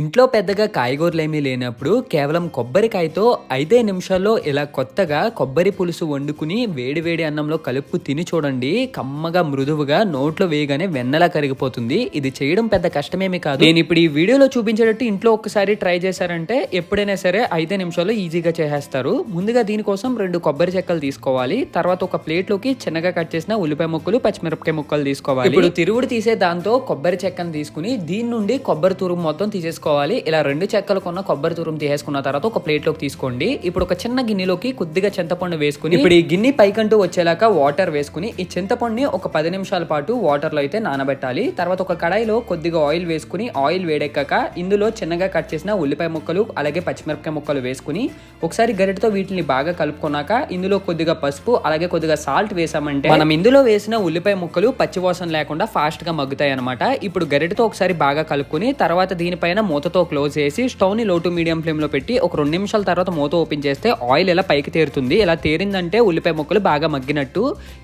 ఇంట్లో పెద్దగా కాయగూరలేమీ లేనప్పుడు కేవలం కొబ్బరికాయతో ఐదే నిమిషాల్లో ఇలా కొత్తగా కొబ్బరి పులుసు వండుకుని వేడివేడి అన్నంలో కలుపు తిని చూడండి. కమ్మగా మృదువుగా నోట్లో వేయగానే వెన్నలా కరిగిపోతుంది. ఇది చేయడం పెద్ద కష్టమేమి కాదు. నేను ఇప్పుడు ఈ వీడియోలో చూపించేటట్టు ఇంట్లో ఒక్కసారి ట్రై చేశారంటే ఎప్పుడైనా సరే ఐదే నిమిషాల్లో ఈజీగా చేసేస్తారు. ముందుగా దీనికోసం రెండు కొబ్బరి చెక్కలు తీసుకోవాలి. తర్వాత ఒక ప్లేట్లోకి చిన్నగా కట్ చేసిన ఉల్లిపాయ ముక్కలు పచ్చిమిరపకాయ ముక్కలు తీసుకోవాలి. ఇప్పుడు తిరుగుడు తీసే దాంతో కొబ్బరి చెక్కను తీసుకుని దీని నుండి కొబ్బరి తురుము మొత్తం తీసేసుకోవాలి ఇలా రెండు చెక్కలు కొన్న కొబ్బరి తురుము తీసేసుకున్న తర్వాత ఒక ప్లేట్లోకి తీసుకోండి. ఇప్పుడు ఒక చిన్న గిన్నెలోకి కొద్దిగా చింతపండు వేసుకుని ఇప్పుడు ఈ గిన్నె పైకంటూ వచ్చేలాగా వాటర్ వేసుకుని ఈ చింతపండుని ఒక పది నిమిషాల పాటు వాటర్లో అయితే నానబెట్టాలి. తర్వాత ఒక కడాయిలో కొద్దిగా ఆయిల్ వేసుకుని ఆయిల్ వేడెక్కాక ఇందులో చిన్నగా కట్ చేసిన ఉల్లిపాయ ముక్కలు అలాగే పచ్చిమిరపకాయ ముక్కలు వేసుకుని ఒకసారి గరిటతో వీటిని బాగా కలుపుకున్నాక ఇందులో కొద్దిగా పసుపు అలాగే కొద్దిగా సాల్ట్ వేసామంటే మనం ఇందులో వేసిన ఉల్లిపాయ ముక్కలు పచ్చివాసన లేకుండా ఫాస్ట్గా మగ్గుతాయి అనమాట ఇప్పుడు గరిటతో ఒకసారి బాగా కలుపుకుని తర్వాత దీనిపైన మూతతో క్లోజ్ చేసి స్టవ్ని లో టు మీడియం ఫ్లేమ్లో పెట్టి ఒక రెండు నిమిషాల తర్వాత మూత ఓపెన్ చేస్తే ఆయిల్ ఇలా పైకి తేరుతుంది ఇలా తేరిందంటే ఉల్లిపాయ ముక్కలు బాగా మగ్గినట్టు.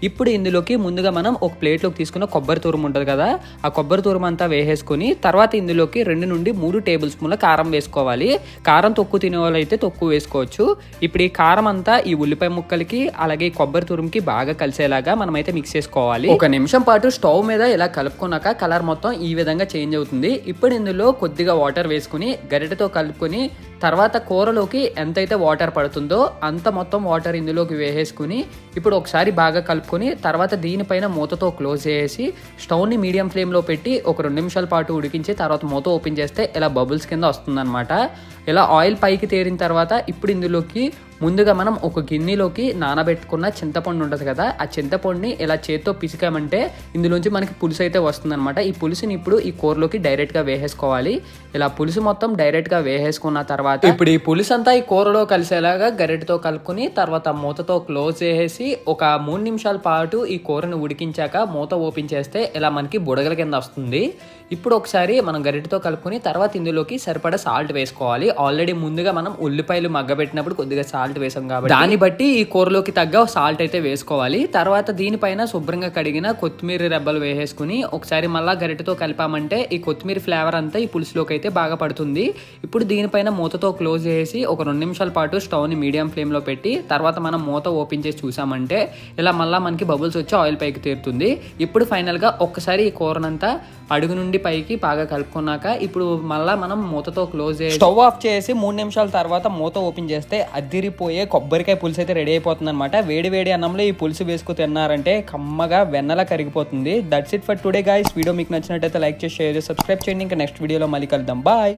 ఇప్పుడు ఇందులోకి ముందుగా మనం ఒక ప్లేట్లోకి తీసుకున్న కొబ్బరి తురుము ఉంటుంది కదా ఆ కొబ్బరి తురుము అంతా వేసేసుకుని తర్వాత ఇందులోకి రెండు నుండి మూడు టేబుల్ స్పూన్ల కారం వేసుకోవాలి. కారం తొక్కు తినే వాళ్ళు అయితే వేసుకోవచ్చు. ఇప్పుడు ఈ కారం అంతా ఈ ఉల్లిపాయ ముక్కలకి అలాగే కొబ్బరి తురుముకి బాగా కలిసేలాగా మనమైతే మిక్స్ చేసుకోవాలి. ఒక నిమిషం పాటు స్టవ్ మీద ఇలా కలుపుకున్నాక కలర్ మొత్తం ఈ విధంగా చేంజ్ అవుతుంది. ఇప్పుడు ఇందులో కొద్దిగా వాటర్ వేసుకుని గరిటెతో కలుపుకొని తర్వాత కూరలోకి ఎంతైతే వాటర్ పడుతుందో అంత మొత్తం వాటర్ ఇందులోకి వేసేసుకుని ఇప్పుడు ఒకసారి బాగా కలుపుకొని తర్వాత దీనిపైన మూతతో క్లోజ్ చేసి స్టవ్ని మీడియం ఫ్లేమ్లో పెట్టి ఒక రెండు నిమిషాల పాటు ఉడికించి తర్వాత మూత ఓపెన్ చేస్తే ఇలా బబుల్స్ కింద వస్తుందన్నమాట. ఇలా ఆయిల్ పైకి తేరిన తర్వాత ఇప్పుడు ఇందులోకి ముందుగా మనం ఒక గిన్నెలోకి నానబెట్టుకున్న చింతపండు ఉంటుంది కదా ఆ చింతపండుని ఇలా చేత్తో పిసికామంటే ఇందులోంచి మనకి పులుసు అయితే వస్తుందన్నమాట. ఈ పులుసుని ఇప్పుడు ఈ కూరలోకి డైరెక్ట్గా వేసేసుకోవాలి. ఇలా పులుసు మొత్తం డైరెక్ట్గా వేసేసుకున్న తర్వాత ఇప్పుడు ఈ పులుసు అంతా ఈ కూరలో కలిసేలాగా గరిటెతో కలుపుకుని తర్వాత మూతతో క్లోజ్ చేసేసి ఒక మూడు నిమిషాల పాటు ఈ కూరని ఉడికించాక మూత ఓపెన్ చేస్తే ఇలా మనకి బుడగల కింద వస్తుంది. ఇప్పుడు ఒకసారి మనం గరిటెతో కలుపుకొని తర్వాత ఇందులోకి సరిపడా సాల్ట్ వేసుకోవాలి. ఆల్రెడీ ముందుగా మనం ఉల్లిపాయలు మగ్గబెట్టినప్పుడు కొద్దిగా సాల్ట్ వేసాం కాబట్టి దాన్ని బట్టి ఈ కూరలోకి తగ్గ సాల్ట్ అయితే వేసుకోవాలి. తర్వాత దీనిపైన శుభ్రంగా కడిగిన కొత్తిమీర రెబ్బలు వేసేసుకుని ఒకసారి మళ్ళా గరిటెతో కలిపామంటే ఈ కొత్తిమీర ఫ్లేవర్ అంతా ఈ పులుసులోకి అయితే బాగా పడుతుంది. ఇప్పుడు దీనిపైన మూతతో క్లోజ్ చేసి ఒక రెండు నిమిషాల పాటు స్టవ్ని మీడియం ఫ్లేమ్లో పెట్టి తర్వాత మనం మూత ఓపెన్ చేసి చూసామంటే ఇలా మళ్ళీ మనకి బబుల్స్ వచ్చి ఆయిల్ పైకి తీరుతుంది. ఇప్పుడు ఫైనల్గా ఒక్కసారి ఈ కూరనంతా అడుగు నుండి పైకి బాగా కలుపుకున్నాక ఇప్పుడు మళ్ళీ మనం మూతతో క్లోజ్ చేసి స్టవ్ ఆఫ్ చేసి మూడు నిమిషాల తర్వాత మూత ఓపెన్ చేస్తే అద్దిరిపోయే కొబ్బరికాయ పులుసు అయితే రెడీ అయిపోతుంది అనమాట వేడి వేడి అన్నంలో ఈ పులుసు వేసుకు తిన్నారంటే కమ్మగా వెన్నలా కరిగిపోతుంది. That's it for today guys video మీకు నచ్చినట్టయితే లైక్ చేసి షేర్ చేసి సబ్స్క్రైబ్ చేయండి. ఇంకా నెక్స్ట్ వీడియోలో మళ్ళీ కలుద్దాం. బాయ్